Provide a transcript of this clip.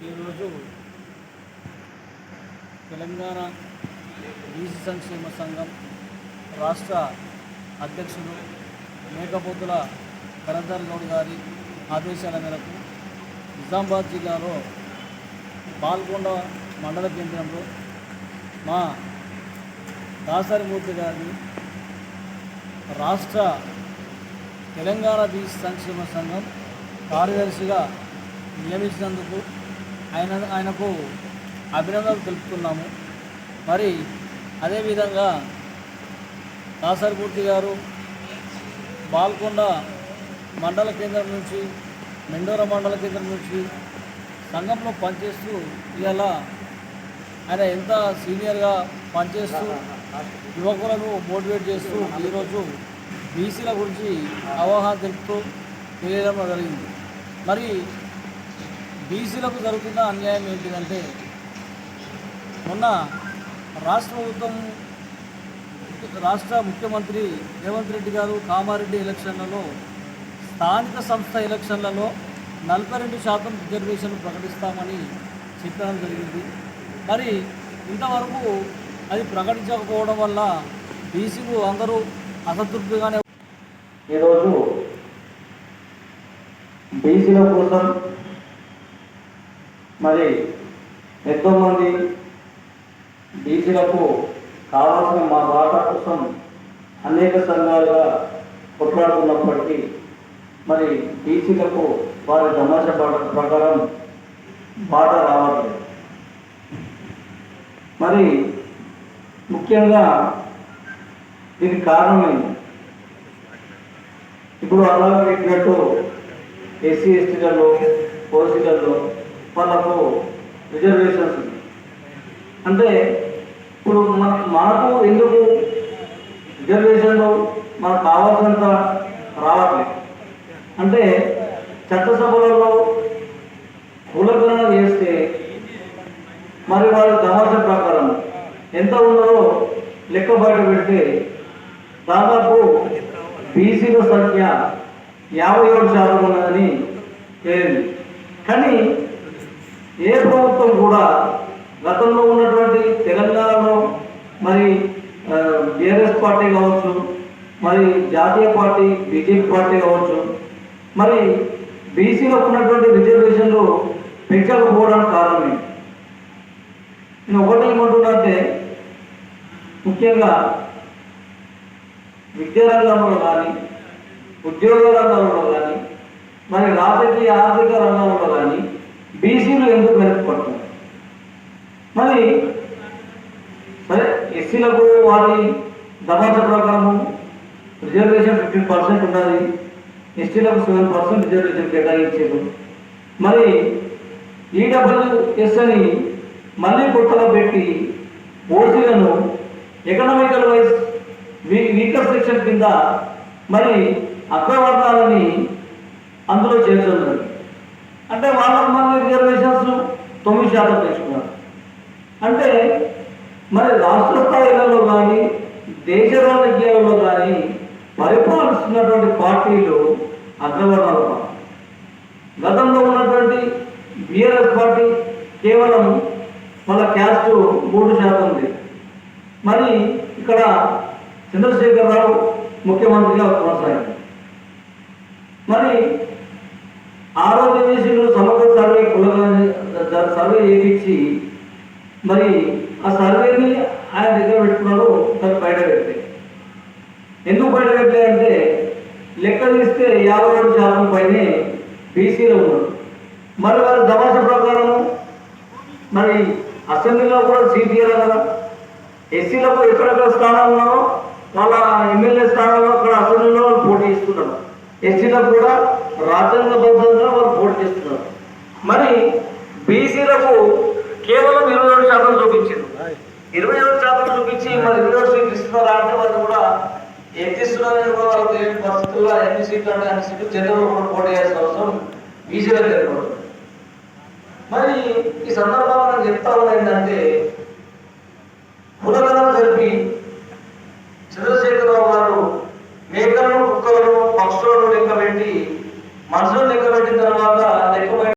ఈరోజు తెలంగాణ బీసీ సంక్షేమ సంఘం రాష్ట్ర అధ్యక్షుడు మేకపోతుల కరందర్ గౌడ్ గారి ఆదేశాల మేరకు నిజామాబాద్ జిల్లాలో పాల్గొండ మండల కేంద్రంలో మా దాసరిమూర్తి గారిని రాష్ట్ర తెలంగాణ బీసీ సంక్షేమ సంఘం కార్యదర్శిగా నియమించినందుకు ఆయన ఆయనకు అభినందనలు తెలుపుతున్నాము. మరి అదేవిధంగా దాసరిమూర్తి గారు బాల్కొండ మండల కేంద్రం నుంచి మెండోర మండల కేంద్రం నుంచి సంఘంలో పనిచేస్తూ ఇవాళ ఆయన ఎంత సీనియర్గా పనిచేస్తూ యువకులను మోటివేట్ చేస్తూ ఈరోజు బీసీల గురించి అవగాహన తెలుపుతూ తెలియడం జరిగింది. మరి బీసీలకు జరుగుతున్న అన్యాయం ఏంటిదంటే మొన్న రాష్ట్ర ప్రభుత్వం రాష్ట్ర ముఖ్యమంత్రి రేవంత్ రెడ్డి గారు కామారెడ్డి ఎలక్షన్లలో స్థానిక సంస్థ ఎలక్షన్లలో నలభై రెండు శాతం రిజర్వేషన్ ప్రకటిస్తామని చెప్పడం జరిగింది. మరి ఇంతవరకు అది ప్రకటించకపోవడం వల్ల బీసీలు అందరూ అసంతృప్తిగానే ఈరోజు బీసీల కోసం మరి ఎంతో మంది బీసీలకు కావాల్సిన మా వాటా కోసం అనేక సంఘాలుగా కొట్లాడుతున్నప్పటికీ మరి బీసీలకు వారి తమాష ప్రకారం బాట రావట్లేదు. మరి ముఖ్యంగా దీనికి కారణమైంది ఇప్పుడు అలాగే పెట్టినట్టు ఎస్సీ ఎస్టీలలో ఓసీలలో వాళ్ళకు రిజర్వేషన్స్ ఉన్నాయి. అంటే ఇప్పుడు మన మనకు ఎందుకు రిజర్వేషన్లు మనకు కావాల్సినంత రావట్లేదు అంటే చట్టసభలలో కులగణన చేస్తే మరి వాళ్ళ సమాచార ప్రకారం ఎంత ఉన్నదో లెక్క బయట పెడితే దాదాపు బీసీల సంఖ్య యాభై ఏడు శాతం ఉన్నదని తేలింది కానీ ఏ ప్రభుత్వం కూడా గతంలో ఉన్నటువంటి తెలంగాణలో మరి బీఆర్ఎస్ పార్టీ కావచ్చు మరి జాతీయ పార్టీ బీజేపీ పార్టీ కావచ్చు మరి బీసీలకు ఉన్నటువంటి రిజర్వేషన్లు పెంచకపోవడానికి కారణమే. నేను ఒకటి ఏమంటున్నా అంటే ముఖ్యంగా విద్యారంగంలో కానీ ఉద్యోగ రంగంలో కానీ మరి రాజకీయ ఆర్థిక ఎందుకు వెనకపడుతున్నారు మరి సరే ఎస్సీలకు వారి దమాస ప్రకారము రిజర్వేషన్ ఫిఫ్టీన్ పర్సెంట్ ఉన్నది. ఎస్టీలకు సెవెన్ పర్సెంట్ రిజర్వేషన్ కేటాయించారు. మరి ఈడబ్ల్యూఎస్ అని మళ్ళీ కొత్తగా పెట్టి ఓసీలను ఎకనామికల్ వైజ్ వీకర్ సెక్షన్ కింద మరి అగ్రవర్ణాలని అందులో చేర్చున్నారు అంటే వాళ్ళకు మన తొమ్మిది శాతం పెంచుకున్నారు అంటే మరి రాష్ట్ర స్థాయిలలో కానీ దేశ రాజకీయాల్లో కానీ పరిపాలిస్తున్నటువంటి పార్టీలు అగ్రవర్ణాల పార్టీ గతంలో ఉన్నటువంటి బీఆర్ఎస్ పార్టీ కేవలం వాళ్ళ క్యాస్ట్ మూడు శాతం ఉంది. మరి ఇక్కడ చంద్రశేఖరరావు ముఖ్యమంత్రిగా కొనసాగింది మరి ఆ రోజు సమగ్ర సర్వే కుల సర్వే చేయించి మరి ఆ సర్వేని ఆయన దగ్గర పెట్టుకున్నాడు తను బయట పెట్టే ఎందుకు బయట పెట్టారంటే లెక్క తీస్తే యాభై ఏడు శాతం పైనే బీసీలో ఉన్నారు. మరి వారి దమాష ప్రకారం మరి అసెంబ్లీలో కూడా సీట్ ఇవ్వాలి కదా. ఎస్సీలకు ఎక్కడెక్కడ స్థానం ఉన్నారో వాళ్ళ ఎమ్మెల్యే స్థానంలో అక్కడ అసెంబ్లీలో పోటీ ఇస్తున్నారు ఎస్సీలకు కూడా రాజ్యాంగబద్ధంగా వాళ్ళు పోటీ చేస్తున్నారు. మరి బీసీలకు కేవలం ఇరవై ఏడు శాతం చూపించారు ఇరవై ఏడు శాతం చూపించి మరి ఇరవై ఏడు సీట్లు ఇస్తున్నారా అంటే వాళ్ళు కూడా ఎంత కూడా వాళ్ళకి తెలియని పరిస్థితుల్లో ఎన్ని సీట్లు అంటే అన్ని సీట్లు జనరల్ కూడా పోటీ చేయాల్సిన అవసరం బీసీలకు ఏర్పడుతుంది మరి ఈ సందర్భంలో నేను చెప్తా ఉన్నా ఏంటంటే కులగణం జరిపి చంద్రశేఖరరావు గారు మేకలను కుక్కలను పక్షులను లెక్క పెట్టి మనుషులను లెక్క పెట్టిన తర్వాత లెక్క పెట్టి